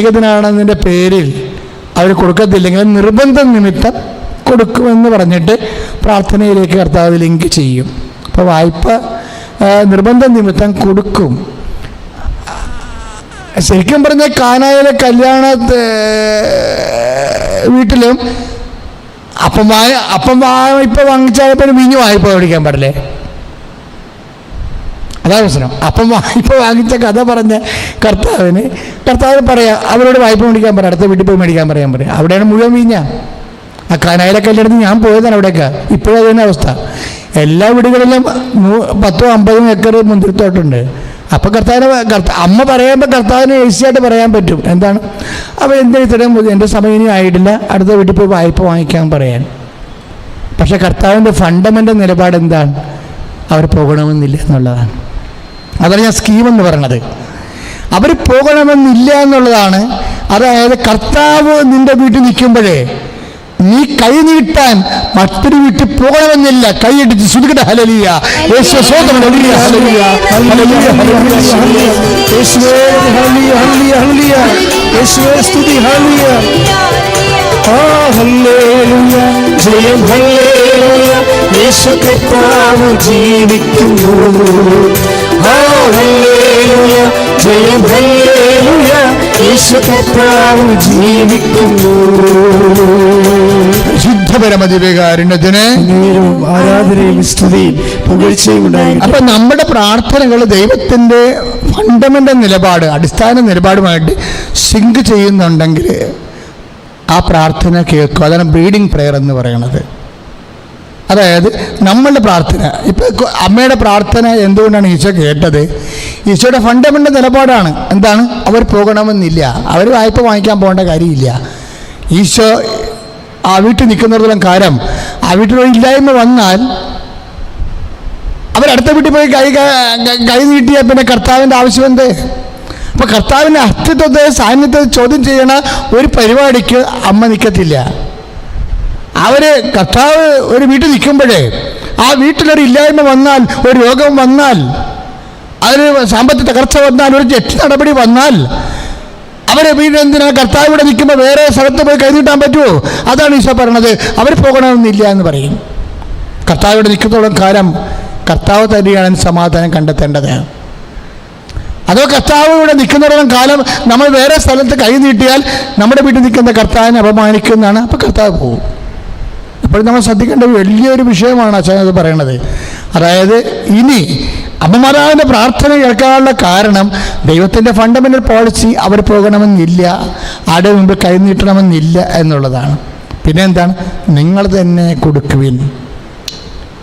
സ്നേഹിതനാണെന്നതിന്റെ പേരിൽ അവർ കൊടുക്കത്തില്ലെങ്കിൽ നിർബന്ധ നിമിത്തം കൊടുക്കുമെന്ന് പറഞ്ഞിട്ട് പ്രാർത്ഥനയിലേക്ക് കർത്താവ് ലിങ്ക് ചെയ്യും. അപ്പോൾ വായ്പ നിർബന്ധം നിമിത്തം കൊടുക്കും. ശരിക്കും പറഞ്ഞ കാനായിലെ കല്യാണ വീട്ടിലും അപ്പം വായ അപ്പം വായ്പ വാങ്ങിച്ചായപ്പോൾ വീഞ്ഞു വായ്പ മേടിക്കാൻ പാടില്ലേ? അതാ പ്രശ്നം അപ്പം വായ്പ വാങ്ങിച്ച കഥ പറഞ്ഞ കർത്താവിന് കർത്താവ് പറയാം അവരോട് വായ്പ മേടിക്കാൻ പറയാം അടുത്ത വീട്ടിൽ പോയി മേടിക്കാൻ പറയാൻ പറയാം അവിടെയാണ് മുഴുവൻ വീഞ്ഞ. ആ കാനായിലെ എല്ലായിടത്ത് ഞാൻ പോയതാണ് അവിടെയൊക്കെ. ഇപ്പോഴും അതുതന്നെ അവസ്ഥ. എല്ലാ വീടുകളിലും പത്തോ അമ്പതും ഏക്കർ മുന്തിരിത്തോട്ടുണ്ട് അപ്പോൾ കർത്താവിന് കർത്ത അമ്മ പറയുമ്പോൾ കർത്താവിന് ഈസിയായിട്ട് പറയാൻ പറ്റും. എന്താണ്? അപ്പോൾ എന്ത് ഇത്രയും എന്റെ സമയം ഇനി ആയിട്ടില്ല. അടുത്ത വീട്ടിൽ പോയി വായ്പ വാങ്ങിക്കാൻ പറയാൻ. പക്ഷേ കർത്താവിന്റെ ഫണ്ടമെന്റൽ നിലപാട് എന്താണ്? അവർ പോകണമെന്നില്ല എന്നുള്ളതാണ്. അതാണ് ഞാൻ സ്കീം എന്ന് പറയണത്. അവർ പോകണമെന്നില്ല എന്നുള്ളതാണ്. അതായത് കർത്താവ് നിന്റെ വീട്ടിൽ നിൽക്കുമ്പോഴേ നീ കൈ നീട്ടാൻ മറ്റൊരു വീട്ടിൽ പോകണമെന്നില്ല. കൈയടിച്ച് ശ്രുതികട ഹലലിയ യേശു സ്വന്തം. യേശുവേ യേശുവേ സ്തുതി ഹല്ലേലൂയ ആ ഹല്ലേലൂയ ജയം ഹല്ലേലൂയ യേശു കർത്താവ് ജീവിക്കുന്നു. ജയം ഹല്ലേലൂയ യേശു കർത്താവ് ജീവിക്കുന്നു. ശുദ്ധപരമതിവികാരുണ്യത്തിന് നേരവും ആരാധനയും സ്തുതിയും പുകഴ്ചയും ഉണ്ടായിരിക്കും അപ്പൊ നമ്മുടെ പ്രാർത്ഥനകൾ ദൈവത്തിന്റെ ഫണ്ടമെന്റൽ നിലപാട് അടിസ്ഥാന നിലപാടുമായിട്ട് സിങ്ക് ചെയ്യുന്നുണ്ടെങ്കിൽ ആ പ്രാർത്ഥന കേൾക്കുക. അതാണ് ബ്രീഡിംഗ് പ്രെയർ എന്ന് പറയുന്നത്. അതായത് നമ്മളുടെ പ്രാർത്ഥന. ഇപ്പൊ അമ്മയുടെ പ്രാർത്ഥന എന്തുകൊണ്ടാണ് ഈശോ കേട്ടത്? ഈശോയുടെ ഫണ്ടമെന്റൽ നിലപാടാണ്. എന്താണ്? അവർ പോകണമെന്നില്ല. അവർ വായ്പ വാങ്ങിക്കാൻ പോകേണ്ട കാര്യമില്ല. ഈശോ ആ വീട്ടിൽ നിൽക്കുന്നിടത്തോളം കാലം ആ വീട്ടിലൊരു ഇല്ലായ്മ വന്നാൽ അവരടുത്ത വീട്ടിൽ പോയി കൈ ക- നീട്ടിയാൽ പിന്നെ കർത്താവിന്റെ ആവശ്യം എന്ത്? അപ്പൊ കർത്താവിന്റെ അസ്തിത്വത്തെ സാന്നിധ്യത്തെ ചോദ്യം ചെയ്യണ ഒരു പരിപാടിക്ക് അമ്മ നിൽക്കത്തില്ല. അവർ കർത്താവ് ഒരു വീട്ടിൽ നിൽക്കുമ്പോഴേ ആ വീട്ടിലൊരു ഇല്ലായ്മ വന്നാൽ ഒരു രോഗം വന്നാൽ അതിന് സാമ്പത്തിക തകർച്ച വന്നാൽ ഒരു ജെറ്റ് നടപടി വന്നാൽ അവരെ വീട് എന്തിനാ കർത്താവ് ഇവിടെ നിൽക്കുമ്പോൾ വേറെ സ്ഥലത്ത് പോയി കരുതിട്ടാൻ പറ്റുമോ അതാണ് ഈശോ പറയണത് അവർ പോകണമെന്നില്ല എന്ന് പറയും. കർത്താവ് ഇവിടെ നിൽക്കുന്നതോളം കാലം കർത്താവ് തന്നെയാണ് സമാധാനം കണ്ടെത്തേണ്ടത്. അതോ കർത്താവ് ഇവിടെ നിൽക്കുന്നിടത്തോളം കാലം നമ്മൾ വേറെ സ്ഥലത്ത് കൈ നീട്ടിയാൽ നമ്മുടെ വീട്ടിൽ നിൽക്കുന്ന കർത്താവിനെ അപമാനിക്കുന്നതാണ് അപ്പോൾ കർത്താവ് പോകും അപ്പോൾ നമ്മൾ ശ്രദ്ധിക്കേണ്ട വലിയൊരു വിഷയമാണ് അച്ഛൻ അത് പറയണത്. അതായത് ഇനി അമ്മമാരാവിന്റെ പ്രാർത്ഥന കേൾക്കാനുള്ള കാരണം ദൈവത്തിന്റെ ഫണ്ടമെന്റൽ പോളിസി അവർ പോകണമെന്നില്ല ആരുടെ മുമ്പ് കൈനീട്ടണമെന്നില്ല എന്നുള്ളതാണ്. പിന്നെ എന്താണ്? നിങ്ങൾ തന്നെ കൊടുക്കുവിൻ.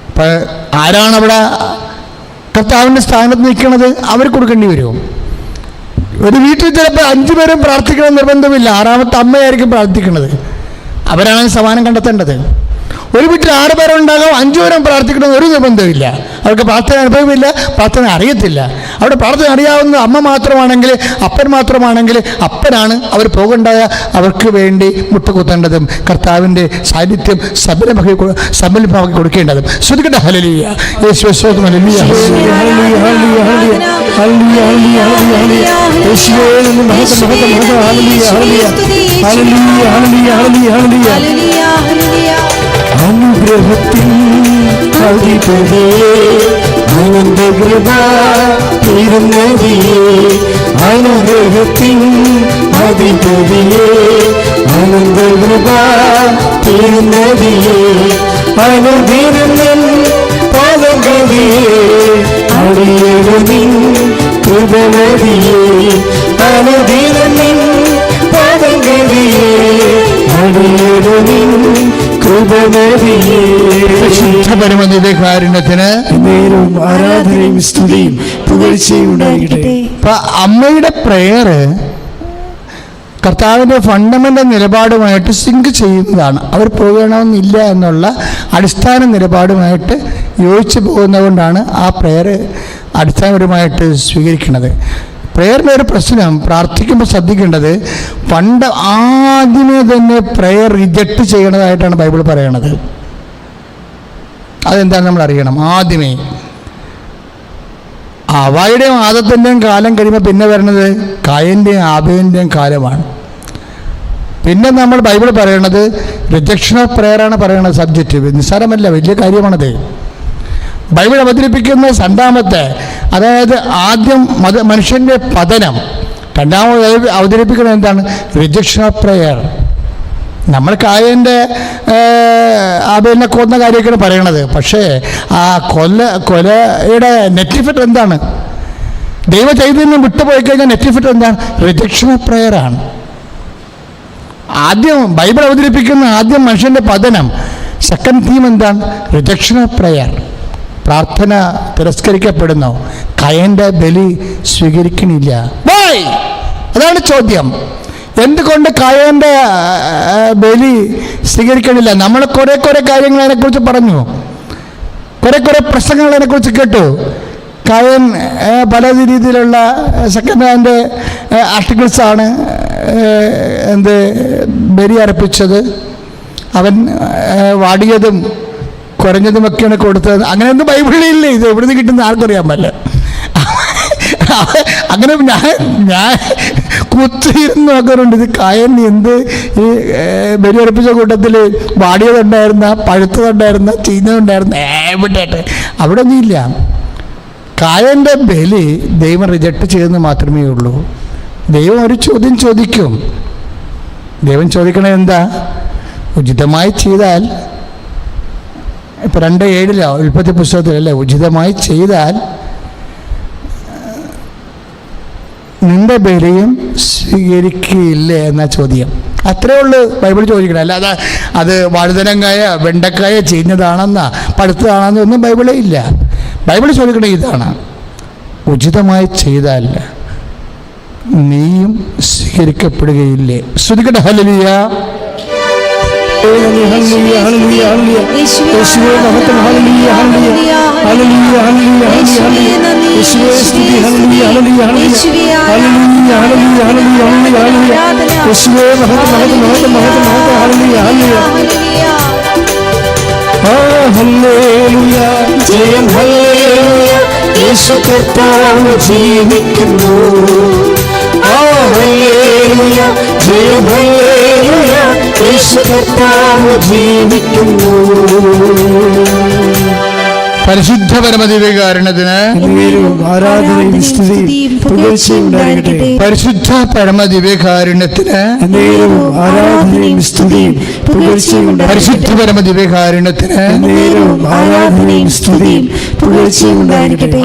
അപ്പോൾ ആരാണ് അവിടെ കർത്താവിന്റെ സ്ഥാനത്ത് നിൽക്കുന്നത്? അവർ കൊടുക്കേണ്ടി വരും? ഒരു വീട്ടിൽ ചിലപ്പോൾ അഞ്ചു പേരും പ്രാർത്ഥിക്കണം നിർബന്ധമില്ല. ആറാമത്തെ അമ്മയായിരിക്കും പ്രാർത്ഥിക്കുന്നത്. അവരാണ് സമാനം കണ്ടെത്തേണ്ടത്. ഒരു വീട്ടിൽ ആറ് പേരുണ്ടാകാം അഞ്ചു പേരും പ്രാർത്ഥിക്കണം ഒരു നിർബന്ധമില്ല അവർക്ക് പ്രാർത്ഥന അനുഭവമില്ല പ്രാർത്ഥന അറിയത്തില്ല. അവിടെ പ്രാർത്ഥന അറിയാവുന്ന അമ്മ മാത്രമാണെങ്കിൽ അപ്പൻ മാത്രമാണെങ്കിൽ അപ്പനാണ് അവർ പോകേണ്ട അവർക്ക് വേണ്ടി മുട്ടുകുത്തേണ്ടതും കർത്താവിന്റെ സാന്നിധ്യം സബലമാക്കി സബലമാക്കി കൊടുക്കേണ്ടതും. ശ്രദ്ധിക്കട്ടെ ഹലലിയ യേശു സ്തോത്രം, hallelujah. Hallelujah, hallelujah, hallelujah, hallelujah, விக்கிரகத்தின் அதிபதியே அனந்த கிருபா திருநதியே அனுகிரகத்தின் அதிபதியே அனந்த கிருபா திருநதியே அனுகிரகன் பதகதியே அடியவனின் கிருபநதியே அனுகிரனின் കൃപനദിയേ ശുദ്ധപരമതിയുടെ കാരുണ്യത്തിന് ആരാധനയും സ്തുതിയും പുകഴ്ചയും ഉണ്ടായിരിക്കട്ടെ അപ്പൊ അമ്മയുടെ പ്രെയർ കർത്താവിന്റെ ഫണ്ടമെന്റൽ നിലപാടുമായിട്ട് സിങ്ക് ചെയ്യുന്നതാണ്. അവർ പോകണമെന്നില്ല എന്നുള്ള അടിസ്ഥാന നിലപാടുമായിട്ട് യോജിച്ചു പോകുന്നതുകൊണ്ടാണ് ആ പ്രെയർ അടിസ്ഥാനപരമായിട്ട് സ്വീകരിക്കുന്നത്. പ്രെയറിന്റെ ഒരു പ്രശ്നം. പ്രാർത്ഥിക്കുമ്പോൾ ശ്രദ്ധിക്കേണ്ടത് പണ്ട് ആദ്യമേ തന്നെ പ്രെയർ റിജക്റ്റ് ചെയ്യണതായിട്ടാണ് ബൈബിൾ പറയണത്. അതെന്താണ് നമ്മൾ അറിയണം. ആദ്യമേ. അവയുടെയും ആദത്തിന്റെയും കാലം കഴിയുമ്പോൾ പിന്നെ വരുന്നത് കായന്റെയും ആബേന്റെയും കാലമാണ്. പിന്നെ നമ്മൾ ബൈബിൾ പറയണത് റിജക്ഷൻ ഓഫ് പ്രയറാണ് പറയുന്നത് സബ്ജക്റ്റ് നിസ്സാരമല്ല വലിയ കാര്യമാണത്. ബൈബിൾ അവതരിപ്പിക്കുന്ന രണ്ടാമത്തെ അതായത് ആദ്യം മത മനുഷ്യന്റെ പതനം. രണ്ടാമത് അവതരിപ്പിക്കുന്നത് എന്താണ്? റിജക്ഷൻ ഓഫ് പ്രെയർ നമ്മൾ കായന്റെ ആബേലിനെ കൊന്ന കാര്യമൊക്കെയാണ് പറയണത്. പക്ഷേ ആ കൊല്ല കൊലയുടെ നെറ്റിഫിറ്റ് എന്താണ്? ദൈവ ചൈതന്യം വിട്ടുപോയി കഴിഞ്ഞാൽ നെറ്റിഫിറ്റ് എന്താണ്? റിജക്ഷൻ ഓഫ് പ്രെയറാണ് ആദ്യം ബൈബിൾ അവതരിപ്പിക്കുന്ന ആദ്യം മനുഷ്യന്റെ പതനം. സെക്കൻഡ് തീം എന്താണ്? റിജക്ഷൻ ഓഫ് പ്രയർ പ്രാർത്ഥന തിരസ്കരിക്കപ്പെടുന്നു. കയന്റെ ബലി സ്വീകരിക്കണില്ല. വൈ അതാണ് ചോദ്യം. എന്തുകൊണ്ട് കയന്റെ ബലി സ്വീകരിക്കണില്ല? നമ്മൾ കുറേ കുറേ കാര്യങ്ങൾ അതിനെക്കുറിച്ച് പറഞ്ഞു. കുറെ കുറെ പ്രശ്നങ്ങൾ അതിനെക്കുറിച്ച് കേട്ടു. കായൻ പല രീതിയിലുള്ള സെക്കൻഡ് ഹാൻഡ് ആർട്ടിക്കിൾസാണ് എന്ത് ബലി അർപ്പിച്ചത്. അവൻ വാടിയതും കുറഞ്ഞതുമൊക്കെയാണ് കൊടുത്തത്. അങ്ങനെയൊന്നും ബൈബിളിലില്ല ഇത് എവിടുന്ന് കിട്ടുന്ന ആർക്കറിയാൻ പറ്റില്ല. അങ്ങനെ ഞാൻ ഞാൻ കുത്തിയിരുന്ന് നോക്കാറുണ്ട്. ഇത് കായൻ എന്ത് ഈ ബലിയർപ്പിച്ച ബലി കൂട്ടത്തിൽ വാടിയതുണ്ടായിരുന്ന പഴുത്തതുണ്ടായിരുന്ന ചീഞ്ഞതുണ്ടായിരുന്ന എവിടെയായിട്ട്? അവിടെ ഒന്നും ഇല്ല. കായന്റെ ബലി ദൈവം റിജക്റ്റ് ചെയ്തെന്ന് മാത്രമേ ഉള്ളൂ. ദൈവം ഒരു ചോദ്യം ചോദിക്കും. ദൈവം ചോദിക്കണേ എന്താ? ഉചിതമായി ചെയ്താൽ ഇപ്പം രണ്ട് ഏഴിലോ ഉൽപ്പത്തി പുസ്തകത്തിലല്ലേ? ഉചിതമായി ചെയ്താൽ നിന്റെ ബലിയും സ്വീകരിക്കുകയില്ലേ എന്ന ചോദ്യം. അത്രേ ഉള്ളൂ ബൈബിൾ ചോദിക്കണം അല്ലാതെ അത് വഴുതനങ്കായ വെണ്ടക്കായ ചെയ്യുന്നതാണെന്ന പഠിത്തതാണെന്ന് ഒന്നും ബൈബിളേ ഇല്ല. ബൈബിൾ ചോദിക്കണം ഇതാണ്. ഉചിതമായി ചെയ്താൽ നീയും സ്വീകരിക്കപ്പെടുകയില്ലേ. ശ്രദ്ധിക്കട്ടെ. ഹലലിയ യേശു ജീവിക്കുന്നു ആ, ഹല്ലേലൂയ, ജയം ഹല്ലേലൂയ. യേശു കർത്താവ് ജീവിക്കുന്നു. പരിശുദ്ധ പരമദിവ്യകാരണത്തിന് പരിശുദ്ധ പരമദിവ്യകാരുണ്യത്തിന് പരിശുദ്ധ പരമദിവ്യകാരുണ്യത്തിന്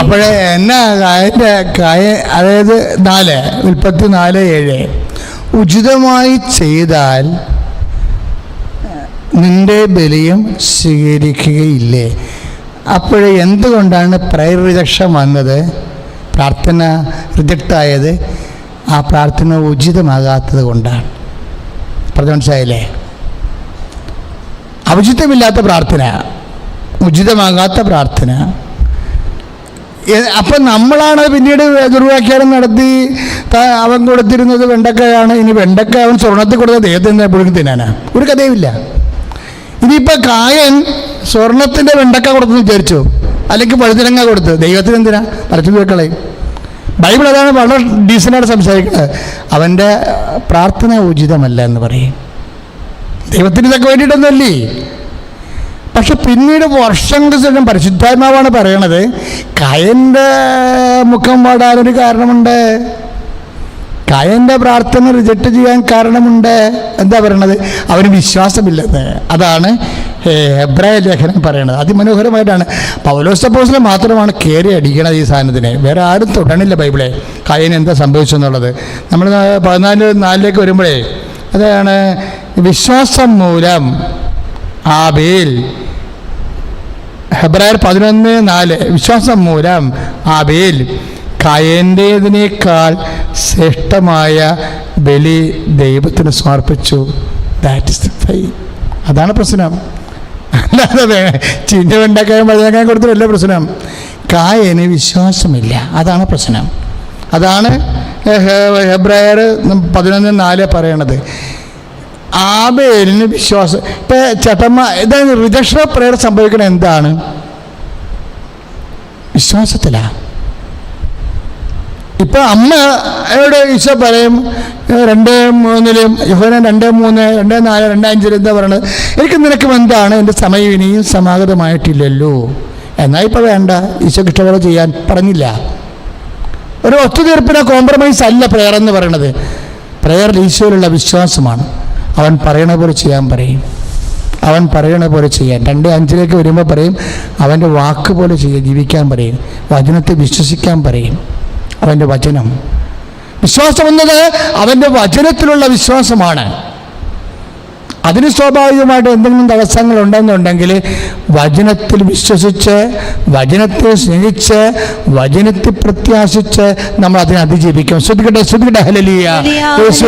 അപ്പോഴേ എന്നാ കായന്റെ കായ അതായത് നാല് മുപ്പത്തി നാല് ഏഴ്. ഉചിതമായി ചെയ്താൽ നിന്റെ ബലിയും സ്വീകരിക്കുകയില്ലേ? അപ്പോൾ എന്തുകൊണ്ടാണ് പ്രയർ റിജക്ഷൻ വന്നത്? പ്രാർത്ഥന റിജക്റ്റായത് ആ പ്രാർത്ഥന ഉചിതമാകാത്തത് കൊണ്ടാണ്. പറഞ്ഞു മനസ്സിലായില്ലേ ഔചിത്യമില്ലാത്ത പ്രാർത്ഥന ഉചിതമാകാത്ത പ്രാർത്ഥന. അപ്പം നമ്മളാണ് പിന്നീട് ദുർവ്യാഖ്യാനം നടത്തി അവൻ കൊടുത്തിരുന്നത് വെണ്ടക്കയാണ് ഇനി വെണ്ടക്ക അവൻ സ്വർണത്തിൽ കൊടുത്തത് ഏതെന്നെ പുഴുങ്ങി തിന്നാനാ? ഒരു കഥയുമില്ല. ഇനിയിപ്പോൾ കായൻ സ്വർണത്തിന്റെ വെണ്ടക്ക കൊടുത്തെന്ന് വിചാരിച്ചു? അല്ലെങ്കിൽ പഴുതിരങ്ങ കൊടുത്ത്? ദൈവത്തിന് എന്തിനാ? പറഞ്ഞു തീർക്കളയും ബൈബിൾ അതാണ് വളരെ ഡീസന്റായിട്ട് സംസാരിക്കുന്നത്. അവന്റെ പ്രാർത്ഥന ഉചിതമല്ല എന്ന് പറയും. ദൈവത്തിന് ഇതൊക്കെ വേണ്ടിയിട്ടൊന്നുമല്ലേ? പക്ഷെ പിന്നീട് വർഷങ്ങൾക്ക് ശേഷം പരിശുദ്ധാത്മാവാണ് പറയണത് കയന്റെ മുഖം വാടാനൊരു കാരണമുണ്ട്. കയന്റെ പ്രാർത്ഥന റിജക്റ്റ് ചെയ്യാൻ കാരണമുണ്ട്. എന്താ പറയണത്? അവന് വിശ്വാസമില്ലെന്ന് അതാണ് ഹെബ്രായ ലേഖനം പറയണത്. അതിമനോഹരമായിട്ടാണ്. പൗലോസപ്പോസിനെ മാത്രമാണ് കയറി അടിക്കണത് ഈ സാധനത്തിന്. വേറെ ആരും തുടണില്ല ബൈബിളെ. കയന് എന്താ സംഭവിച്ചെന്നുള്ളത് നമ്മൾ പതിനാല് നാലിലേക്ക് വരുമ്പോഴേ അതാണ് വിശ്വാസം മൂലം ആബേൽ ഹെബ്രായർ പതിനൊന്ന് നാല് വിശ്വാസം മൂലം ആബേൽ കയന്റേതിനേക്കാൾ ശ്രേഷ്ഠമായ ബലി ദൈവത്തിന് സമർപ്പിച്ചു. ദാറ്റ് ഇസ് ഫൈ അതാണ് പ്രശ്നം. അല്ലാതെ വെണ്ടക്കായും പഴയക്കായും കൊടുത്തിട്ടല്ല പ്രശ്നം. കായന് വിശ്വാസമില്ല. അതാണ് പ്രശ്നം. അതാണ് ഹെബ്രായർ പതിനൊന്ന് നാല് പറയണത്. ആബേലിന് വിശ്വാസം ഇപ്പം ചേട്ടമ്മ ഇതാണ് റിജക്ഷൻ പ്രയർ സംഭവിക്കണത് എന്താണ്? വിശ്വാസത്തിലാണ് ഇപ്പം അമ്മയോട് ഈശോ പറയും? രണ്ട് മൂന്നിലും യഹോന രണ്ട് മൂന്ന് രണ്ട് നാല് രണ്ട് അഞ്ചിൽ എന്താ പറയണത്? എനിക്ക് നിനക്ക് എന്താണ് എന്റെ സമയം ഇനിയും സമാഗതമായിട്ടില്ലല്ലോ. എന്നാൽ ഇപ്പോൾ വേണ്ട. ഈശോക്ക് ഇഷ്ടപോലെ ചെയ്യാൻ പറഞ്ഞില്ല. ഒരു ഒത്തുതീർപ്പിന് കോംപ്രമൈസ് അല്ല പ്രെയർ എന്ന് പറയണത്. പ്രെയർ ഈശോയിലുള്ള വിശ്വാസമാണ്. അവൻ പറയണ പോലെ ചെയ്യാൻ പറയും. അവൻ പറയണ പോലെ ചെയ്യാൻ. രണ്ട് അഞ്ചിലേക്ക് വരുമ്പോൾ പറയും അവന്റെ വാക്ക് പോലെ ചെയ്യാൻ ജീവിക്കാൻ പറയും. വചനത്തെ വിശ്വസിക്കാൻ പറയും. അവന്റെ വചനം. വിശ്വാസം എന്നത് അവന്റെ വചനത്തിലുള്ള വിശ്വാസമാണ്. അതിന് സ്വാഭാവികമായിട്ട് എന്തെങ്കിലും തടസ്സങ്ങൾ ഉണ്ടെന്നുണ്ടെങ്കിൽ വചനത്തിൽ വിശ്വസിച്ച് വചനത്തെ സ്നേഹിച്ച് വചനത്തിൽ പ്രത്യാശിച്ച് നമ്മൾ അതിനെ അതിജീവിക്കും. ശ്രദ്ധിക്കട്ടെ ശ്രദ്ധിക്കട്ടെ. ഹലലിയ യേശു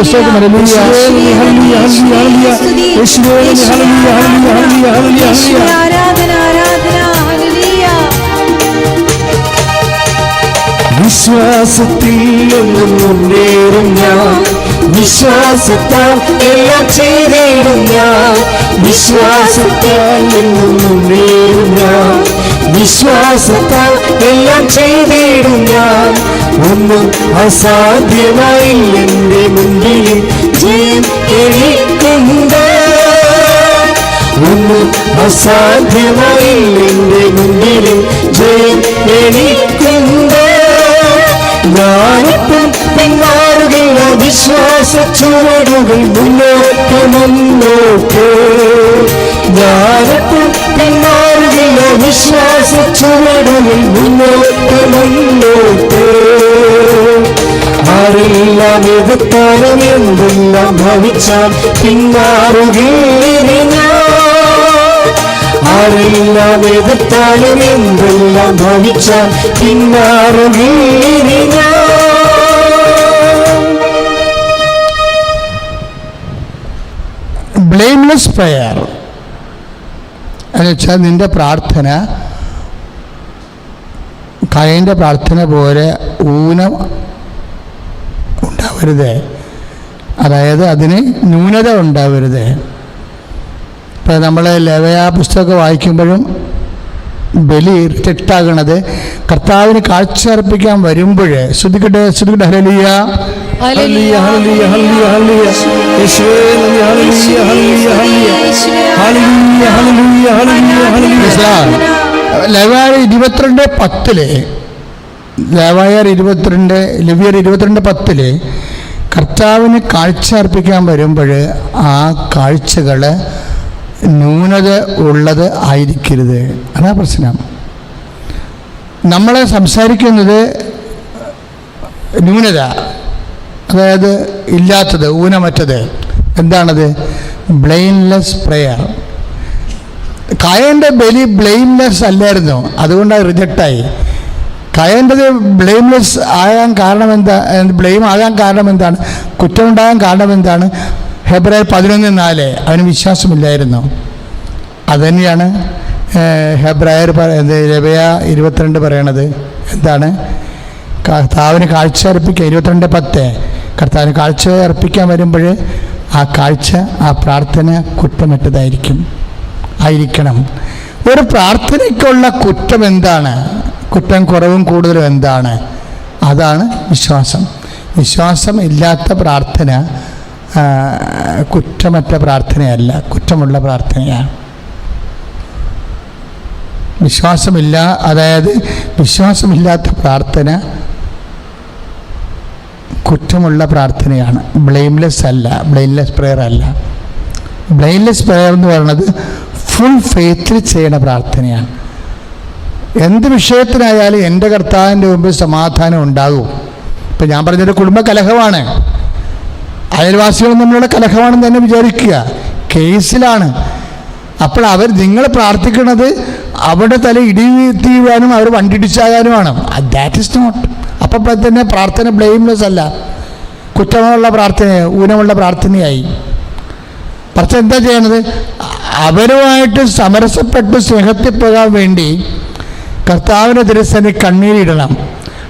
വിശ്വാസത്തിൽ എന്നും ഞാൻ വിശ്വാസത്താൽ എല്ലാം ചെയ്തിടും ഞാൻ വിശ്വാസത്താൽ എന്നും മുന്നേറും ഞാൻ വിശ്വാസത്താൽ എല്ലാം ചെയ്തിടും ഞാൻ ഒന്നും അസാധ്യമായി എന്റെ ജയം എനിക്കുണ്ട് ഒന്നും അസാധ്യമായി വിശ്വാസ ചുവടുകൾ മുന്നോട്ട് മുന്നോട്ട് ഞാനിപ്പം പിന്മാറുകയില്ല. വിശ്വാസച്ചുവടുകൾ മുന്നോട്ട് മുന്നോട്ട് ആരെല്ലാം എതിർത്താലും എന്തെല്ലാം ഭവിച്ചാൽ പിന്മാറുകയില്ല ആരെല്ലാം എതിർത്താലും എന്തെല്ലാം ഭവിച്ചാൽ പിന്മാറുകയില്ല ബ്ലെയിംലെസ് പ്രയർ എന്ന് വെച്ചാൽ നിന്റെ പ്രാർത്ഥന കയന്റെ പ്രാർത്ഥന പോലെ ഊനം ഉണ്ടാവരുത്. അതായത് അതിന് ന്യൂനത ഉണ്ടാവരുത്. ഇപ്പം നമ്മൾ ലവയ പുസ്തകമൊക്കെ വായിക്കുമ്പോഴും ബലി റിജക്റ്റാകണത് കർത്താവിന് കാഴ്ച അർപ്പിക്കാൻ വരുമ്പോൾ ശ്രുതിക്കട്ടെ ശ്രുതിക്കട്ടെ ഹരലിയ ഹല്ലേലൂയ ഇരുപത്തിരണ്ട് പത്തിൽ ലവായർ ഇരുപത്തിരണ്ട് ലിവിയർ ഇരുപത്തിരണ്ട് പത്തിൽ കർത്താവിന് കാഴ്ച അർപ്പിക്കാൻ വരുമ്പോൾ ആ കാഴ്ചകൾ ന്യൂനത ഉള്ളത് ആയിരിക്കരുത്. അതാ പ്രശ്നം. നമ്മളെ സംസാരിക്കുന്നത് ന്യൂനത. അതായത് ഇല്ലാത്തത് ഊനമറ്റത്. എന്താണത്? ബ്ലെയിൻലെസ് പ്രെയർ. കയന്റെ ബലി ബ്ലെയിംലെസ് അല്ലായിരുന്നു. അതുകൊണ്ട് റിജക്റ്റായി. കയന്റെത് ബ്ലെയിംലെസ് ആകാൻ കാരണം എന്താ? ബ്ലെയിം ആകാൻ കാരണം എന്താണ്? കുറ്റമുണ്ടാകാൻ കാരണം എന്താണ്? ഹെബ്രായർ പതിനൊന്ന് നാല്. അവന് വിശ്വാസമില്ലായിരുന്നു. അതുതന്നെയാണ് ഹെബ്രായർ രബയ ഇരുപത്തിരണ്ട് പറയണത്. എന്താണ്? കർത്താവിന് കാഴ്ച അർപ്പിക്കുക. ഇരുപത്തിരണ്ട് പത്ത്. കർത്താവിന് കാഴ്ച അർപ്പിക്കാൻ വരുമ്പോൾ ആ കാഴ്ച ആ പ്രാർത്ഥന കുറ്റമറ്റതായിരിക്കും ആയിരിക്കണം. ഒരു പ്രാർത്ഥനയ്ക്കുള്ള കുറ്റം എന്താണ്? കുറ്റം കുറവും കൂടുതലും എന്താണ്? അതാണ് വിശ്വാസം. വിശ്വാസം ഇല്ലാത്ത പ്രാർത്ഥന കുറ്റമറ്റ പ്രാർത്ഥനയല്ല. കുറ്റമുള്ള പ്രാർത്ഥനയാണ്. വിശ്വാസമില്ല അതായത് വിശ്വാസമില്ലാത്ത പ്രാർത്ഥന കുറ്റമുള്ള പ്രാർത്ഥനയാണ്. ബ്ലെയിംലെസ് അല്ല ബ്ലെയിംലെസ് പ്രെയർ അല്ല. ബ്ലെയിംലെസ് പ്രെയർ എന്ന് പറയുന്നത് ഫുൾ ഫെയ്ത്തിൽ ചെയ്യുന്ന പ്രാർത്ഥനയാണ്. എന്ത് വിഷയത്തിനായാലും എന്റെ കർത്താവിന്റെ മുമ്പിൽ സമാധാനം ഉണ്ടാകും. ഇപ്പം ഞാൻ പറഞ്ഞൊരു കുടുംബ കലഹമാണ്. അയൽവാസികൾ നമ്മളുടെ കലഹമാണെന്ന് തന്നെ വിചാരിക്കുക. കേസിലാണ്. അപ്പോൾ അവർ നിങ്ങൾ പ്രാർത്ഥിക്കുന്നത് അവിടെ തല ഇടി തീരാനും അവർ വണ്ടിടിച്ചാകാനുമാണ് ദാറ്റ് ഇസ് നോട്ട് അപ്പം തന്നെ പ്രാർത്ഥന ബ്ലെയിംലെസ് അല്ല. കുറ്റമുള്ള പ്രാർത്ഥന ഊനമുള്ള പ്രാർത്ഥനയായി. പക്ഷെ എന്താ ചെയ്യണത്? അവരുമായിട്ട് സമരസപ്പെട്ട് സ്നേഹത്തിൽ പോകാൻ വേണ്ടി കർത്താവിന്റെ ദിവസം കണ്ണീരിടണം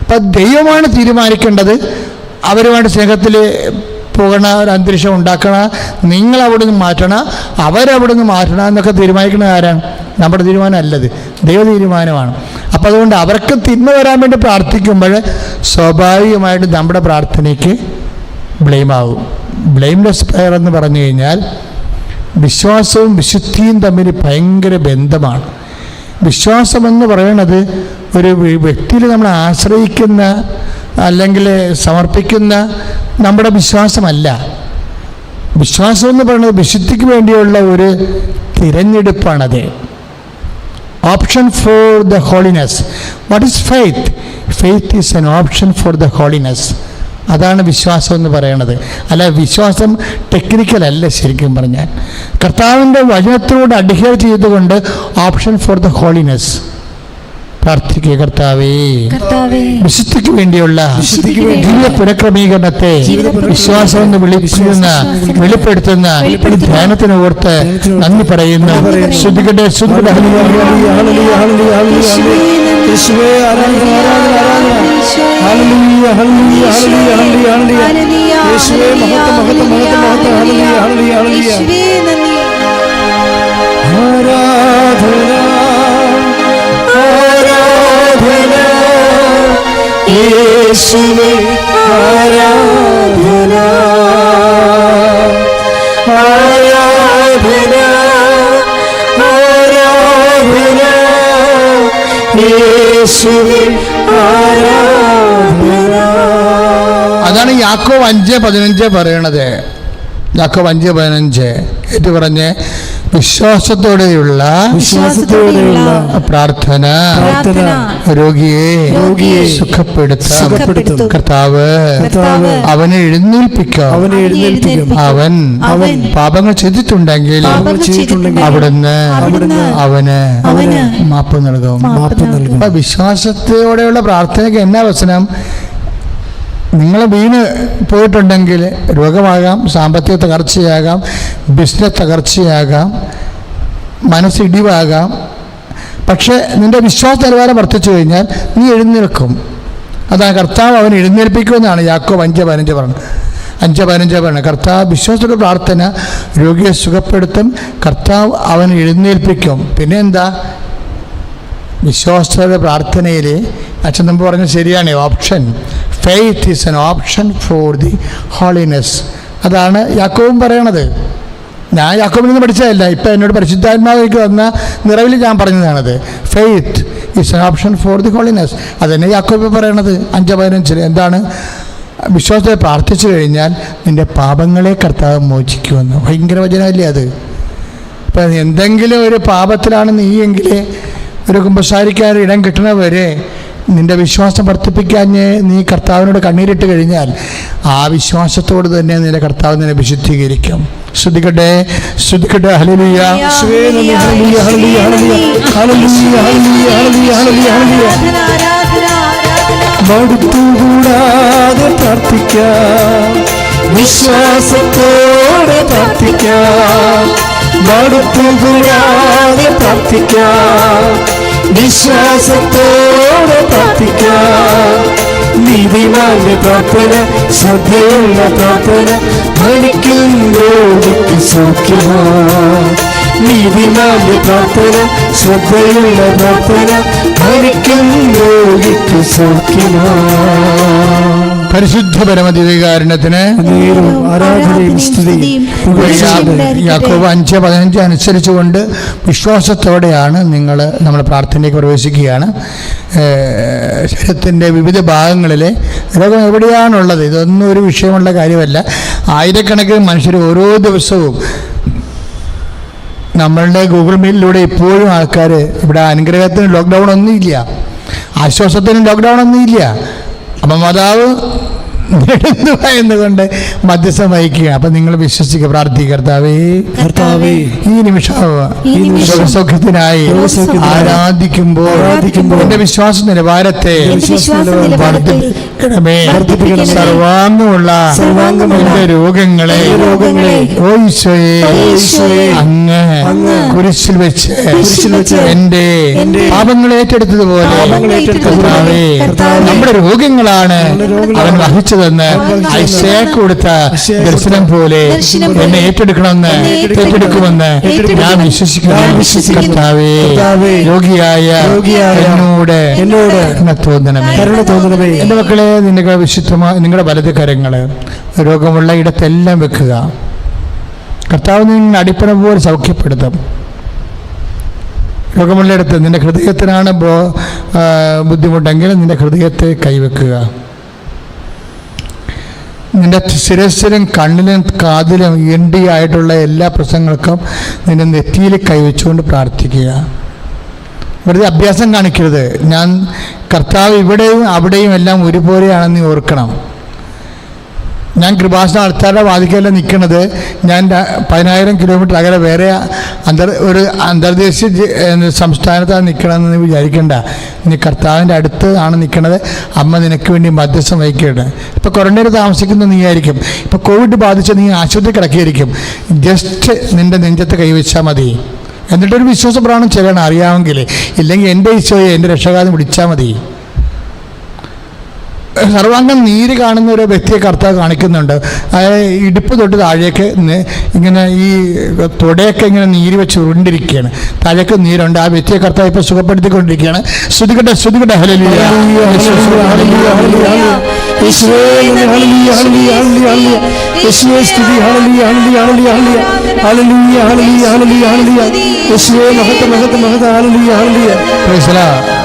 അപ്പം ദൈവമാണ് തീരുമാനിക്കേണ്ടത് അവരുമായിട്ട് സ്നേഹത്തിൽ പോകണ ഒരു അന്തരീക്ഷം ഉണ്ടാക്കണ നിങ്ങൾ അവിടെ നിന്ന് മാറ്റണം അവരവിടെ നിന്ന് മാറ്റണം എന്നൊക്കെ തീരുമാനിക്കുന്നത് ആരാണ്? നമ്മുടെ തീരുമാനമല്ലത്. ദൈവ തീരുമാനമാണ് അപ്പം അപ്പം അതുകൊണ്ട് അവർക്ക് തിന്മ വരാൻ വേണ്ടി പ്രാർത്ഥിക്കുമ്പോൾ സ്വാഭാവികമായിട്ട് നമ്മുടെ പ്രാർത്ഥനയ്ക്ക് ബ്ലെയിം ആകും ബ്ലെയിംലെസ് പ്രയർ എന്ന് പറഞ്ഞു കഴിഞ്ഞാൽ വിശ്വാസവും വിശുദ്ധിയും തമ്മിൽ ഭയങ്കര ബന്ധമാണ്. വിശ്വാസമെന്ന് പറയുന്നത് ഒരു വ്യ- വ്യക്തിയിൽ നമ്മൾ ആശ്രയിക്കുന്ന അല്ലെങ്കിൽ സമർപ്പിക്കുന്ന നമ്മുടെ വിശ്വാസമല്ല. വിശ്വാസം എന്ന് പറയുന്നത് വിശുദ്ധിക്ക് വേണ്ടിയുള്ള ഒരു തിരഞ്ഞെടുപ്പാണത്. Option for the holiness what is faith faith is an option for the holiness അതാണ് വിശ്വാസം എന്ന് പറയണത്. അല്ല വിശ്വാസം ടെക്നിക്കലല്ല ശരിക്കും പറഞ്ഞാൽ. കർത്താവിന്റെ വചനത്തിലൂടെ അഡ്ഹിയർ ചെയ്തുകൊണ്ട് ഓപ്ഷൻ ഫോർ ദ ഹോളിനെസ് പ്രാർത്ഥിക്കുക കർത്താവേ. കർത്താവേ. വിശുദ്ധിക്ക് വേണ്ടിയുള്ള ജീവിത പുനഃക്രമീകരണത്തെ വിശ്വാസം എന്ന് വിളിക്കുന്ന വിശ്വാസം വെളിപ്പെടുത്തുന്ന ഒരു ധ്യാനത്തിന് ഓർത്ത് നന്ദി പറയുന്നു. ശുദ്ധിക്കട്ടെ ശ്രദ്ധിക്കട്ടെ യേശുവേ ആരാധന. ആരാധന ആരാധന. യേശുവേ ആരാധന. അതാണ് യാക്കോ അഞ്ച് പതിനഞ്ച് പറയണത്. യാക്കോ അഞ്ച് പതിനഞ്ച്. ഏറ്റു പറഞ്ഞ്? വിശ്വാസത്തോടെയുള്ള വിശ്വാസത്തോടെയുള്ള പ്രാർത്ഥന. രോഗിയെ രോഗിയെ സുഖപ്പെടുത്താം. കർത്താവ് അവനെ എഴുന്നേൽപ്പിക്കാം. അവനെ എഴുന്നേൽപ്പിക്കും. അവൻ അവൻ പാപങ്ങൾ ചെയ്തിട്ടുണ്ടെങ്കിൽ അവിടുന്ന് അവന് മാപ്പ് നൽകും. മാപ്പ് നൽകും. വിശ്വാസത്തോടെയുള്ള പ്രാർത്ഥനയ്ക്ക് എന്നാ വസനം നിങ്ങൾ വീണ് പോയിട്ടുണ്ടെങ്കിൽ രോഗമാകാം സാമ്പത്തിക തകർച്ചയാകാം ബിസിനസ് തകർച്ചയാകാം മനസ്സിടിവാകാം പക്ഷേ നിന്റെ വിശ്വാസ നിലവാരം വർദ്ധിച്ചു കഴിഞ്ഞാൽ നീ എഴുന്നേൽക്കും. അതാണ് കർത്താവ് അവൻ എഴുന്നേൽപ്പിക്കുമെന്നാണ് യാക്കോ അഞ്ച് പതിനഞ്ച് പറഞ്ഞത്. അഞ്ച് പതിനഞ്ച് പറഞ്ഞത്. കർത്താവ് വിശ്വാസത്തോടെ പ്രാർത്ഥന രോഗിയെ സുഖപ്പെടുത്തും കർത്താവ് അവൻ എഴുന്നേൽപ്പിക്കും. പിന്നെ എന്താ? വിശ്വാസത്തോടെ പ്രാർത്ഥനയിൽ അച്ഛൻ മുമ്പ് പറഞ്ഞത് ശരിയാണ് option. Faith is an option for the holiness അതാണ് യാക്കോവും പറയണത്. ഞാൻ യാക്കോബിൽ നിന്ന് പഠിച്ചതല്ല. ഇപ്പം എന്നോട് പരിശുദ്ധാത്മാവ് എനിക്ക് തന്ന നിറവിൽ ഞാൻ പറഞ്ഞതാണത്. Faith is an option for the holiness അതന്നെ യാക്കോബ് പറയണത്. അഞ്ച് പതിനഞ്ചിൽ എന്താണ്? വിശ്വാസത്തെ പ്രാർത്ഥിച്ചു കഴിഞ്ഞാൽ നിന്റെ പാപങ്ങളെ കർത്താവ് മോചിക്കുമെന്ന്. ഭയങ്കര വചനമല്ലേ അത്? ഇപ്പം എന്തെങ്കിലും ഒരു പാപത്തിലാണ് നീയെങ്കിൽ ഒരു കുമ്പസാരിക്കാൻ ഇടം കിട്ടണവരെ നിന്റെ വിശ്വാസം വർദ്ധിപ്പിക്കാഞ്ഞ് നീ കർത്താവിനോട് കണ്ണീരിട്ട് കഴിഞ്ഞാൽ ആ വിശ്വാസത്തോട് തന്നെ നിന്റെ കർത്താവ് നിന്നെ വിശുദ്ധീകരിക്കും. ശ്രദ്ധിക്കട്ടെ? ശ്രദ്ധിക്കട്ടെ? ഹലിയ മടുത്തുകൂടാതെ പ്രാർത്ഥിക്കാം. വിശ്വാസത്തോടെ പ്രാർത്ഥിക്കാം. മടുത്തുകൂടാതെ പ്രാർത്ഥിക്കാം. വിശ്വാസത്തോടെ പ്രാർത്ഥിക്കാം. നീതിമാന്റെ പ്രാർത്ഥന ശ്രദ്ധയുള്ള പ്രാർത്ഥന ധനിക്കും രോഗിക്ക് സൗഖ്യമാ നീതിമാന്റെ പ്രാർത്ഥന ശ്രദ്ധയുള്ള പ്രാർത്ഥന ധനിക്കും രോഗിക്ക് പരിശുദ്ധ സ്തുതിയും യാക്കോബ് അഞ്ച് പതിനഞ്ച് അനുസരിച്ചുകൊണ്ട് വിശ്വാസത്തോടെയാണ് നിങ്ങൾ നമ്മൾ പ്രാർത്ഥനയ്ക്ക് പ്രവേശിക്കുകയാണ്. ശരീരത്തിന്റെ വിവിധ ഭാഗങ്ങളിൽ രോഗം എവിടെയാണുള്ളത്? ഇതൊന്നും ഒരു വിഷയമുള്ള കാര്യമല്ല. ആയിരക്കണക്കിന് മനുഷ്യർ ഓരോ ദിവസവും നമ്മളുടെ ഗൂഗിൾ മീറ്റിലൂടെ ഇപ്പോഴും ആൾക്കാർ ഇവിടെ അനുഗ്രഹത്തിന് ലോക്ക്ഡൗൺ ഒന്നുമില്ല. ആശ്വാസത്തിന് ലോക്ക്ഡൗൺ ഒന്നുമില്ല. അപ്പം മാതാവ് നെടുന്നു എന്നുകൊണ്ട് മധ്യസ്ഥം വഹിക്കുക അപ്പൊ നിങ്ങൾ വിശ്വസിക്കുക പ്രാർത്ഥിക്കുക കർത്താവേ കർത്താവേ ഈ നിമിഷം രോഗസൗഖ്യത്തിനായി ആരാധിക്കുമ്പോൾ ആരാധിക്കുമ്പോൾ എന്റെ വിശ്വാസ നിലവാരത്തെ വർദ്ധിപ്പിക്കണമേ. സർവാംഗമുള്ള എന്റെ രോഗങ്ങളെ രോഗങ്ങളെ ഓ ഈശോയെ ഓ അങ്ങ് കുരിശിൽ വെച്ച് എന്റെ പാപങ്ങൾ ഏറ്റെടുത്തതുപോലെ നമ്മുടെ രോഗങ്ങളാണ് അവൻ വഹിച്ചതെന്ന് വന്ന് ഐശയെ കൊടുത്ത ദർശനം പോലെ എന്നെ ഏറ്റെടുക്കണമെന്ന് ഏറ്റെടുക്കുമെന്ന് ഞാൻ വിശ്വസിക്കുന്നു. കർത്താവേ രോഗിയായ എന്നോട് എന്നോട് തോന്നണമേ തോന്നണമേ. എന്റെ മക്കളെ നിങ്ങളുടെ വിശുദ്ധമായ നിങ്ങളുടെ വലത് കരങ്ങൾ രോഗമുള്ള ഇടത്തെല്ലാം വെക്കുക. കർത്താവ് നിങ്ങൾ അടിപ്പണ പോലെ സൗഖ്യപ്പെടുത്തും. രോഗമുള്ളിടത്ത് നിന്റെ ഹൃദയത്തിനാണ് ബുദ്ധിമുട്ടെങ്കിൽ നിന്റെ ഹൃദയത്തെ കൈവെക്കുക. നിന്റെ ശിരസിലും കണ്ണിലും കാതിലും ഇണ്ടിയായിട്ടുള്ള എല്ലാ പ്രശ്നങ്ങൾക്കും നിന്റെ നെറ്റിയിൽ കൈവച്ചുകൊണ്ട് പ്രാർത്ഥിക്കുക. വെറുതെ അഭ്യാസം കാണിക്കരുത്. ഞാൻ കർത്താവ് ഇവിടെയും അവിടെയും എല്ലാം ഒരുപോലെയാണെന്ന് ഓർക്കണം. ഞാൻ കൃപാസന അടുത്താരുടെ വാതിക്കല്ല നിൽക്കുന്നത് ഞാൻ പതിനായിരം കിലോമീറ്റർ അകലെ വേറെ അന്തർ ഒരു അന്തർദേശീയ സംസ്ഥാനത്താണ് നിൽക്കണമെന്ന് വിചാരിക്കേണ്ട. നീ കർത്താവിന്റെ അടുത്ത് ആണ് നിൽക്കുന്നത് അമ്മ നിനക്ക് വേണ്ടി മധ്യസ്ഥം വഹിക്കുകയാണ്. ഇപ്പോൾ കൊറോണയിൽ താമസിക്കുന്ന നീ ആയിരിക്കും ഇപ്പോൾ കോവിഡ് ബാധിച്ച് നീ ആശുപത്രി കിടക്കിയിരിക്കും ജസ്റ്റ് നിന്റെ നെഞ്ചത്ത് കൈവച്ചാൽ മതി. എന്നിട്ടൊരു വിശ്വാസ പ്രാണം ചെല്ലണം. അറിയാമെങ്കിൽ ഇല്ലെങ്കിൽ എന്റെ ഈശോയെ എന്റെ രക്ഷകാലം വിളിച്ചാൽ മതി. സർവാംഗം നീര് കാണുന്ന ഒരു വ്യക്തിയെ കർത്താവ് കാണിക്കുന്നുണ്ട്. അതായത് ഇടുപ്പ് തൊട്ട് താഴേക്ക് ഇങ്ങനെ ഈ തൊടയൊക്കെ ഇങ്ങനെ നീര് വെച്ച് ഉരുണ്ടിരിക്കുകയാണ്. താഴേക്ക് നീരുണ്ട്. ആ വ്യക്തിയെ കർത്താവ് ഇപ്പോൾ സുഖപ്പെടുത്തിക്കൊണ്ടിരിക്കുകയാണ്. ശ്രുതികട്ടെ ശ്രുതികട്ടെ ഹല്ലേലൂയ.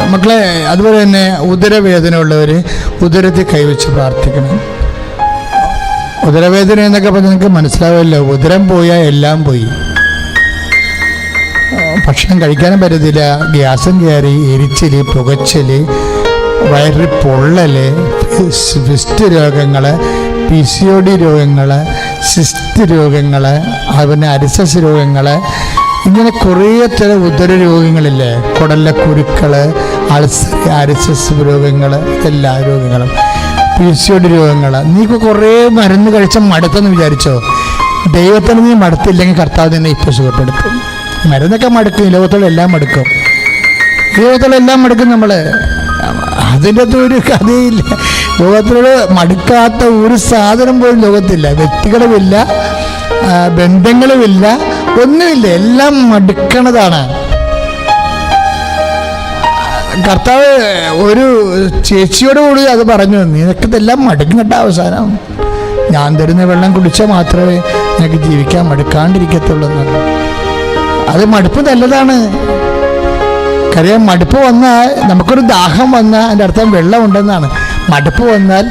മക്കളെ അതുപോലെ തന്നെ ഉദരവേദന ഉള്ളവർ ഉദരത്തിൽ കൈവച്ച് പ്രാർത്ഥിക്കണം. ഉദരവേദന എന്നൊക്കെ പറഞ്ഞാൽ നിങ്ങൾക്ക് മനസ്സിലാവില്ല ഉദരം പോയാൽ എല്ലാം പോയി. ഭക്ഷണം കഴിക്കാനും പറ്റത്തില്ല. ഗ്യാസും കയറി എരിച്ചിൽ പുകച്ചൽ വയറിൽ പൊള്ളൽ ഫിസ്റ്റ് രോഗങ്ങൾ പി സി ഒ ഡി രോഗങ്ങൾ സിസ്റ്റ് രോഗങ്ങൾ അതുപോലെ അരിസസ് രോഗങ്ങൾ ഇങ്ങനെ കുറേ തരം ഉദര രോഗങ്ങളില്ലേ? കുടലിലെ കുരുക്കൾ അൾസർ അരിസസ് രോഗങ്ങൾ എല്ലാ രോഗങ്ങളും. പി സി ഒ ഡി രോഗങ്ങൾ നീ ഇപ്പോൾ കുറേ മരുന്ന് കഴിച്ച മടുത്തെന്ന് വിചാരിച്ചോ? ദൈവത്തിന് നീ മടുത്തില്ലെങ്കിൽ കർത്താവ് നിന്നെ ഇപ്പോൾ സുഖപ്പെടുത്തും. മരുന്നൊക്കെ മടുക്കും ഈ ലോകത്തുള്ള എല്ലാം മടുക്കും. ഈ ലോകത്തുള്ള എല്ലാം മടുക്കും നമ്മൾ അതിന്റെ അകത്ത് ഒരു കഥയില്ല. ലോകത്തിലുള്ള മടുക്കാത്ത ഒരു സാധനം പോലും ലോകത്തില്ല. വ്യക്തികളുമില്ല ബന്ധങ്ങളുമില്ല ഒന്നുമില്ല. എല്ലാം മടുക്കണതാണ്. കർത്താവ് ഒരു ചേച്ചിയോട് കൂടി അത് പറഞ്ഞു. നിനക്കിതെല്ലാം മടുക്കും കേട്ടോ അവസാനം. ഞാൻ തരുന്ന വെള്ളം കുടിച്ചാൽ മാത്രമേ നിനക്ക് ജീവിക്കാൻ മടുക്കാണ്ടിരിക്കത്തുള്ളൂ. അത് മടുപ്പ് നല്ലതാണ്. കാര്യം മടുപ്പ് വന്നാൽ നമുക്കൊരു ദാഹം വന്നാൽ അതിന്റെ അർത്ഥം വെള്ളമുണ്ടെന്നാണ്. മടുപ്പ് വന്നാൽ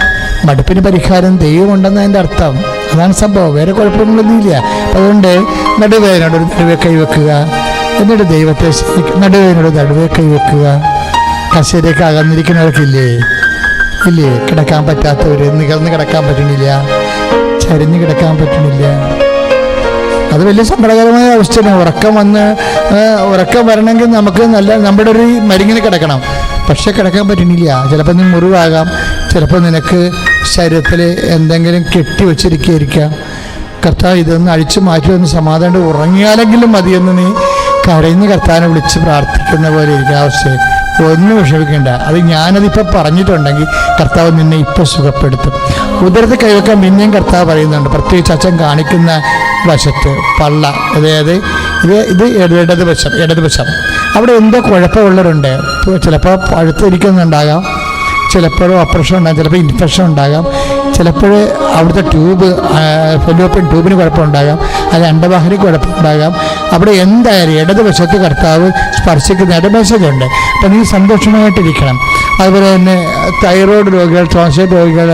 മടുപ്പിന് പരിഹാരം ദൈവമുണ്ടെന്ന് അതിന്റെ അർത്ഥം. അതാണ് സംഭവം. വേറെ കുഴപ്പമൊന്നുമില്ല അതുകൊണ്ട് നടുവേനോട് നടുവേ കൈവെക്കുക എന്നിട്ട് ദൈവത്തെ നടുവേനോട് നടുവെ നടുവേ കൈവെക്കുക കസേരയൊക്കെ അകന്നിരിക്കുന്നവർക്കില്ലേ? ഇല്ലേ? കിടക്കാൻ പറ്റാത്തവർ നികർന്ന് കിടക്കാൻ പറ്റുന്നില്ല. ചരിഞ്ഞ് കിടക്കാൻ പറ്റുന്നില്ല. അത് വലിയ സങ്കടകരമായ അവസ്ഥയാണ്. ഉറക്കം വന്ന് ഉറക്കം വരണമെങ്കിൽ നമുക്ക് നല്ല നമ്മുടെ ഒരു മരുങ്ങിന് കിടക്കണം. പക്ഷെ കിടക്കാൻ പറ്റുന്നില്ല. ചിലപ്പോൾ നീ മുറിവാകാം. ചിലപ്പോൾ നിനക്ക് ശരീരത്തിൽ എന്തെങ്കിലും കെട്ടി വെച്ചിരിക്കുകയായിരിക്കാം. കർത്താവ് ഇതൊന്ന് അഴിച്ചു മാറ്റി ഒന്ന് സമാധാനം ഉറങ്ങിയാലെങ്കിലും മതിയെന്ന് നീ കരയിന്ന്. കർത്താവിനെ വിളിച്ച് പ്രാർത്ഥിക്കുന്ന പോലെ ഇരിക്കുന്ന അവസ്ഥയിൽ ഒന്നും വിഷമിക്കേണ്ട. അത് ഞാനതിപ്പോൾ പറഞ്ഞിട്ടുണ്ടെങ്കിൽ കർത്താവ് നിന്നെ ഇപ്പോൾ സുഖപ്പെടുത്തും. ഉദരത്തെ കൈവെക്കാൻ പിന്നെയും കർത്താവ് പറയുന്നുണ്ട്. പ്രത്യേകിച്ച് അച്ഛൻ കാണിക്കുന്ന വശത്ത് പള്ള. അതായത് ഇത് ഇത് ഇട- ഇടതുവശം ഇടതുവശം അവിടെ എന്തോ കുഴപ്പമുള്ളവരുണ്ട്. ചിലപ്പോൾ പഴുത്തിരിക്കുന്നുണ്ടാകാം ചിലപ്പോൾ ഓപ്പറേഷൻ ഉണ്ടാകാം. ചിലപ്പോൾ ഇൻഫെക്ഷൻ ഉണ്ടാകാം. ചിലപ്പോൾ അവിടുത്തെ ട്യൂബ് ഫെലോപ്പിൻ ട്യൂബിന് കുഴപ്പമുണ്ടാകാം. അത് അണ്ടവാഹിനിക്ക് കുഴപ്പമുണ്ടാകാം. അവിടെ എന്തായാലും ഇടതുവശത്ത് കർത്താവ് സ്പർശിക്കുന്ന ഇടമേശയുണ്ട്. അപ്പം നീ സന്തോഷമായിട്ടിരിക്കണം. അതുപോലെ തന്നെ തൈറോയ്ഡ് രോഗികൾ ട്രോൺസൈറ്റ് രോഗികൾ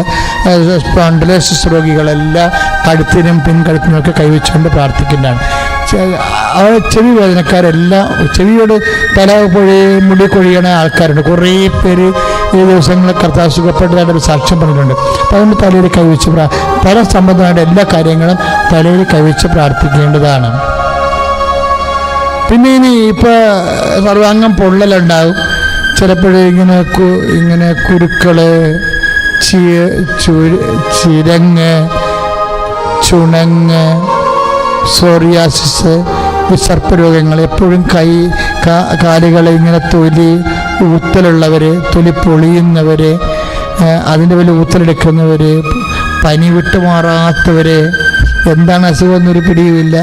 സ്പോണ്ടിലോസിസ് രോഗികളെല്ലാം കഴുത്തിനും പിൻകഴുത്തിനും ഒക്കെ കൈവച്ചുകൊണ്ട് പ്രാർത്ഥിക്കുന്നതാണ്. ആ ചെവി വേദനക്കാരെല്ലാം ചെവിയോട് തല പൊഴി മുടി കൊഴിയണ ആൾക്കാരുണ്ട്. കുറേ പേര് ഈ ദിവസങ്ങളിൽ കർത്താവ് സുഖപ്പെട്ടതായിട്ട് ഒരു സാക്ഷ്യം പറഞ്ഞിട്ടുണ്ട്. അപ്പോൾ അതുകൊണ്ട് തലയിൽ കൈവച്ച് പ്രാ തല സംബന്ധമായിട്ട് എല്ലാ കാര്യങ്ങളും തലയിൽ കൈവച്ച് പ്രാർത്ഥിക്കേണ്ടതാണ്. പിന്നെ ഇനി ഇപ്പോൾ സർവാംഗം പൊള്ളലുണ്ടാവും ചിലപ്പോഴേ ഇങ്ങനെ ഇങ്ങനെ കുരുക്കൾ ചീ ചുര ചിരങ്ങ് ചുണങ്ങ് സോറിയാസിസ് ഈ രോഗങ്ങൾ എപ്പോഴും കൈ കാ- കാലുകൾ ഇങ്ങനെ തൊലി ഊത്തലുള്ളവർ തൊലി പൊളിയുന്നവർ അതിന്റെ വലിയ ഊത്തലെടുക്കുന്നവർ പനി വിട്ടുമാറാത്തവരെ എന്താണ് അസുഖം എന്നൊരു പിടിയുമില്ല.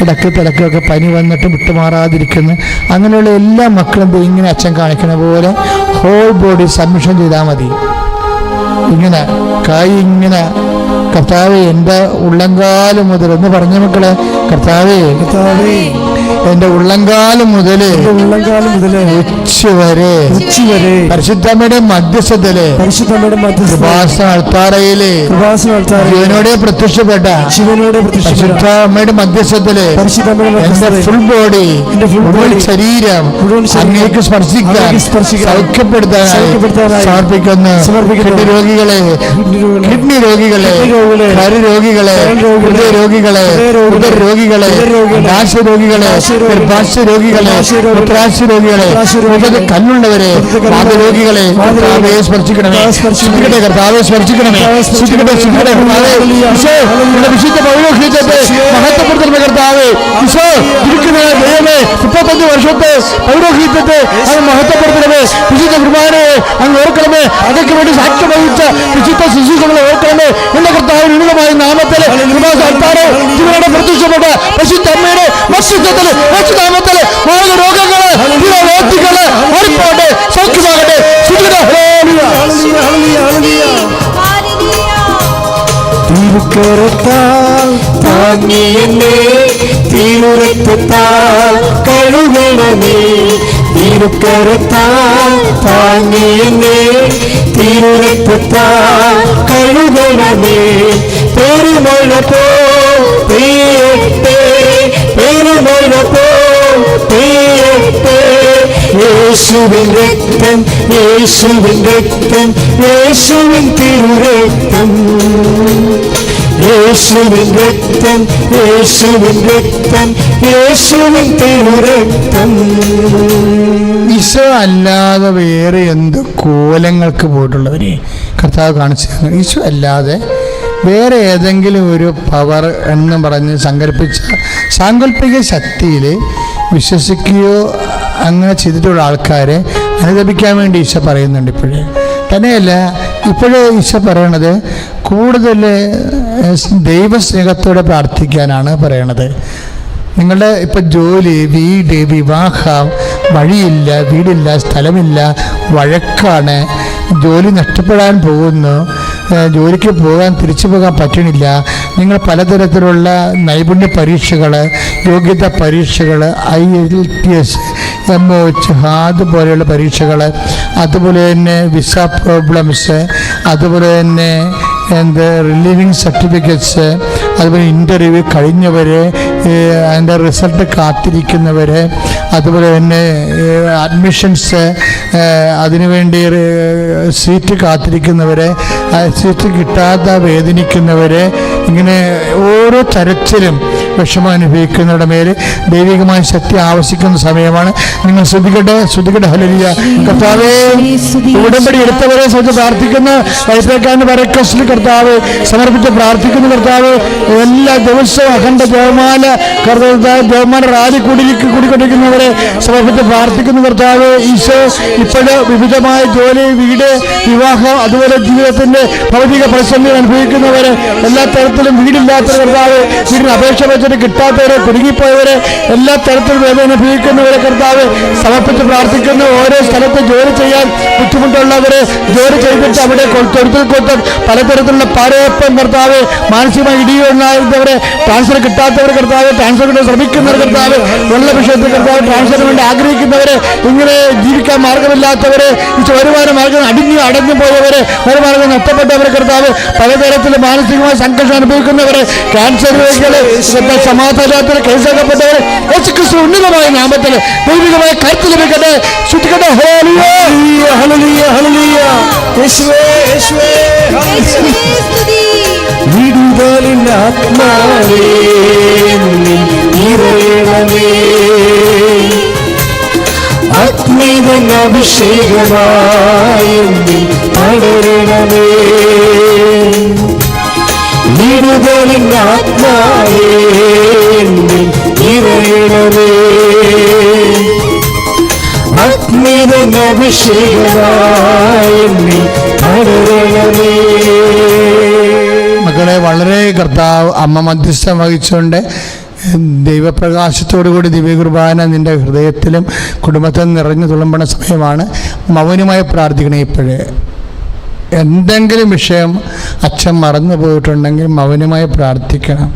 ഇടയ്ക്ക് പിടയ്ക്കൊക്കെ പനി വന്നിട്ട് വിട്ടുമാറാതിരിക്കുന്നു. അങ്ങനെയുള്ള എല്ലാ മക്കളും ഇങ്ങനെ അച്ഛൻ കാണിക്കുന്ന പോലെ ഹോൾ ബോഡി സബ്മിഷൻ ചെയ്താൽ മതി. ഇങ്ങനെ കൈ ഇങ്ങനെ കർത്താവേ എന്റെ ഉള്ളങ്കാലം മുതൽ എന്ന് പറഞ്ഞ മക്കളെ കർത്താവേ. കർത്താവേ. ഉള്ളങ്കാലം എന്റെ ഉള്ളംകാലം മുതൽ ഉച്ച വരെ ഉച്ച വരെ പരിശുദ്ധമ്മയുടെ മധ്യസ്ഥത്തിൽ പരിശുദ്ധമ്മയുടെ മധ്യസ്ഥ ശിവനോടെ പ്രത്യക്ഷപ്പെട്ട ശിവനോട് പ്രത്യക്ഷപ്പെട്ട പരിശുദ്ധ അമ്മയുടെ മധ്യസ്ഥത്തിൽ എന്റെ ഫുൾ ബോഡി മുഴുവൻ ശരീരം അങ്ങേക്ക് സ്പർശിക്കാൻ സൗഖ്യപ്പെടുത്താനായി സമർപ്പിക്കുന്നു. കിഡ്നി രോഗികളെ കിഡ്നി രോഗികളെ കരു രോഗികളെ, ഹൃദയ രോഗികളെ ഹൃദയ രോഗികളെ, രാശ രോഗികളെ രോഗികളെ, രോഗികളെ രോഗികളെ, ഗർഭാശയ രോഗികളെ ഗർഭാശയ രോഗികളെ, രോഗികളെ രോഗികളെ, കല്ലുള്ളവരെ വാതരോഗികളെ, കർത്താവെ സ്പർശിക്കണമേ. ശ്രദ്ധിക്കട്ടെ കർത്താവെ സ്പർശിക്കണമേ. ഹല്ലേലൂയ. നിങ്ങളുടെ വിശുദ്ധ പൗരോഹിത്യത്തെ മഹത്വപ്പെടുത്തണമേ കർത്താവേ. ഇരിക്കുന്ന ദൈവമേ മുപ്പത്തഞ്ച് വർഷത്തെ പൗരോഹിത്യത്തെ അത് മഹത്വപ്പെടുത്തണമേ. വിശുദ്ധ കുർബാനയെ അങ്ങ് ഓർക്കണമേ. അതൊക്കെ വേണ്ടി സാക്ഷ്യം വഹിച്ച വിശുദ്ധ ശിശുക്കളെ ഓർക്കണമേ. എന്റെ കർത്താവ് ഉന്നതമായ നാമത്തിൽ കൃപാസാൽത്താരെ ഇവരുടെ പ്രത്യക്ഷപ്പെട്ട വിശുദ്ധ അമ്മയുടെ മത്സ്യത്വത്തിൽ നാമത്തിൽ മാർഗ രോഗങ്ങൾ രോഗികൾ മാറിപ്പോട്ടെ സൗഖ്യമാകട്ടെ. ശുദ്ധിത. Hallelujah, hallelujah, hallelujah. തിരുക്കരത്താൽ താങ്ങി എന്നെ തീരുരത്താൽ കഴുകണമേ. തിരുക്കരത്താൽ താങ്ങി എന്നെ തീരുരത്താൽ പോ പെയ്യട്ടെ യേശുവിൻ രക്തം യേശുവിൻ രക്തം യേശുവിൻ തിരുരക്തം. യേശുവിൻ രക്തം യേശുവിൻ രക്തം യേശുവിൻ തിരുരക്തം. ഈശോ അല്ലാതെ വേറെ എന്ത് കോലങ്ങൾക്ക് പോയിട്ടുള്ളവരെ കർത്താവ് കാണിച്ചു ഈശോ അല്ലാതെ വേറെ ഏതെങ്കിലും ഒരു പവർ എന്ന് പറഞ്ഞ് സങ്കല്പിച്ച സാങ്കല്പിക ശക്തിയിൽ വിശ്വസിക്കുകയോ അങ്ങനെ ചെയ്തിട്ടുള്ള ആൾക്കാരെ അനുദപിക്കാൻ വേണ്ടി ഈശ പറയുന്നുണ്ട് ഇപ്പോഴേ. തന്നെയല്ല ഇപ്പോഴേ ഈശ പറയണത് കൂടുതൽ ദൈവസ്നേഹത്തോടെ പ്രാർത്ഥിക്കാനാണ് പറയണത്. നിങ്ങളുടെ ഇപ്പം ജോലി വീട് വിവാഹം വഴിയില്ല വീടില്ല സ്ഥലമില്ല വഴക്കാണ് ജോലി നഷ്ടപ്പെടാൻ പോകുന്നു ജോലിക്ക് പോകാൻ തിരിച്ചു പോകാൻ പറ്റണില്ല. നിങ്ങൾ പലതരത്തിലുള്ള നൈപുണ്യ പരീക്ഷകൾ യോഗ്യത പരീക്ഷകൾ I L T S M O H HAAD പോലെയുള്ള പരീക്ഷകൾ അതുപോലെ തന്നെ വിസ പ്രോബ്ലംസ് അതുപോലെ തന്നെ എന്ത് റിലീവിങ് സർട്ടിഫിക്കറ്റ്സ് അതുപോലെ ഇന്റർവ്യൂ കഴിഞ്ഞവരെ അതിന്റെ റിസൾട്ട് കാത്തിരിക്കുന്നവരെ അതുപോലെ തന്നെ അഡ്മിഷൻസ് അതിനുവേണ്ടി സീറ്റ് കാത്തിരിക്കുന്നവരെ സീറ്റ് കിട്ടാതെ വേദനിക്കുന്നവരെ ഇങ്ങനെ ഓരോ തരത്തിലും വിഷമം അനുഭവിക്കുന്നവരുടെ മേൽ ദൈവികമായ ശക്തി ആവശ്യിക്കുന്ന സമയമാണ്. നിങ്ങൾ ശ്രദ്ധിക്കട്ടെ ശ്രദ്ധിക്കട്ടെ ഹലരിയ കർത്താവേ ഉടമ്പടി എടുത്തവരെ ശ്രദ്ധ പ്രാർത്ഥിക്കുന്ന. വൈപ്പേക്കാരന്റെ പരക്കസ്റ്റിൽ കർത്താവ് സമർപ്പിച്ച് പ്രാർത്ഥിക്കുന്ന കർത്താവ്. എല്ലാ ദിവസവും അഖണ്ഡ ജവമാല കർത്താവ് ജവമാല റാലി കൂടി കൂടിക്കൊണ്ടിരിക്കുന്നവരെ സമർപ്പിച്ച് പ്രാർത്ഥിക്കുന്ന കർത്താവ്. ഈശോ ഇപ്പോഴ് വിവിധമായ ജോലി വീട് വിവാഹം അതുപോലെ ജീവിതത്തിന്റെ ഭൗതിക പ്രതിസന്ധി അനുഭവിക്കുന്നവരെ എല്ലാ തരത്തിലും വീടില്ലാത്ത കർത്താവ് വീടിന് അപേക്ഷ വെച്ചിട്ട് കിട്ടാത്തവരെ കുടുങ്ങിപ്പോയവരെ എല്ലാ തരത്തിലും വേദന അനുഭവിക്കുന്നവരെ കർത്താവ് സമർപ്പിച്ച് പ്രാർത്ഥിക്കുന്നു. ഓരോ സ്ഥലത്ത് ജോലി ചെയ്യാൻ ബുദ്ധിമുട്ടുള്ളവരെ ജോലി ചെയ്തിട്ട് അവിടെ തൊടുത്തിൽ കൊത്തും പലതരത്തിലുള്ള പാരയപ്പം കർത്താവ് മാനസികമായി ഇടിയുണ്ടായിരുന്നവരെ ട്രാൻസ്ഫർ കിട്ടാത്തവർ കർത്താവ് ട്രാൻസ്ഫർ കിട്ടാൻ ശ്രമിക്കുന്നവർ കർത്താവ് വെള്ള വിഷയത്തിൽ കർത്താവ് ട്രാൻസ്ഫറിന് വേണ്ടി ആഗ്രഹിക്കുന്നവരെ ഇങ്ങനെ ജീവിക്കാൻ മാർഗമില്ലാത്തവരെ വരുമാന മാർഗം അടിഞ്ഞു അടഞ്ഞു പോയവരെ വരുമാനം നഷ്ടപ്പെട്ടവരെ കർത്താവ് പലതരത്തിൽ മാനസികമായ സംഘർഷം അനുഭവിക്കുന്നവരെ ക്യാൻസർ രോഗികളെ സമാധാനത്തിന് കേസാക്കപ്പെട്ടവരെ യേശുക്രിസ്തു ഉന്നതമായ നാമത്തിൽ ദൈവികമായ കരുത്ത് ലഭിക്കട്ടെ ചുറ്റിക്കട്ടെ ഹല്ലേലൂയ. Hallelujah, hallelujah. യേശുവേ, യേശുവേ. വിടുതലിൻ ആത്മാവേ നിറയണമേ അഗ്നിതൻ അഭിഷേകമായി പടരണമേ വിടുതലിൻ മക്കളെ വളരെ കർത്താവ് അമ്മ മധ്യസ്ഥം വഹിച്ചുകൊണ്ട് ദൈവപ്രകാശത്തോടു കൂടി ദിവ്യകുർബാന നിന്റെ ഹൃദയത്തിലും കുടുംബത്തിലും നിറഞ്ഞു തുളുമ്പണ സമയമാണ് മൗനമായി പ്രാർത്ഥിക്കണേ ഇപ്പോഴേ. എന്തെങ്കിലും വിഷയം അച്ഛൻ മറന്നു പോയിട്ടുണ്ടെങ്കിൽ മൗനമായി പ്രാർത്ഥിക്കണം.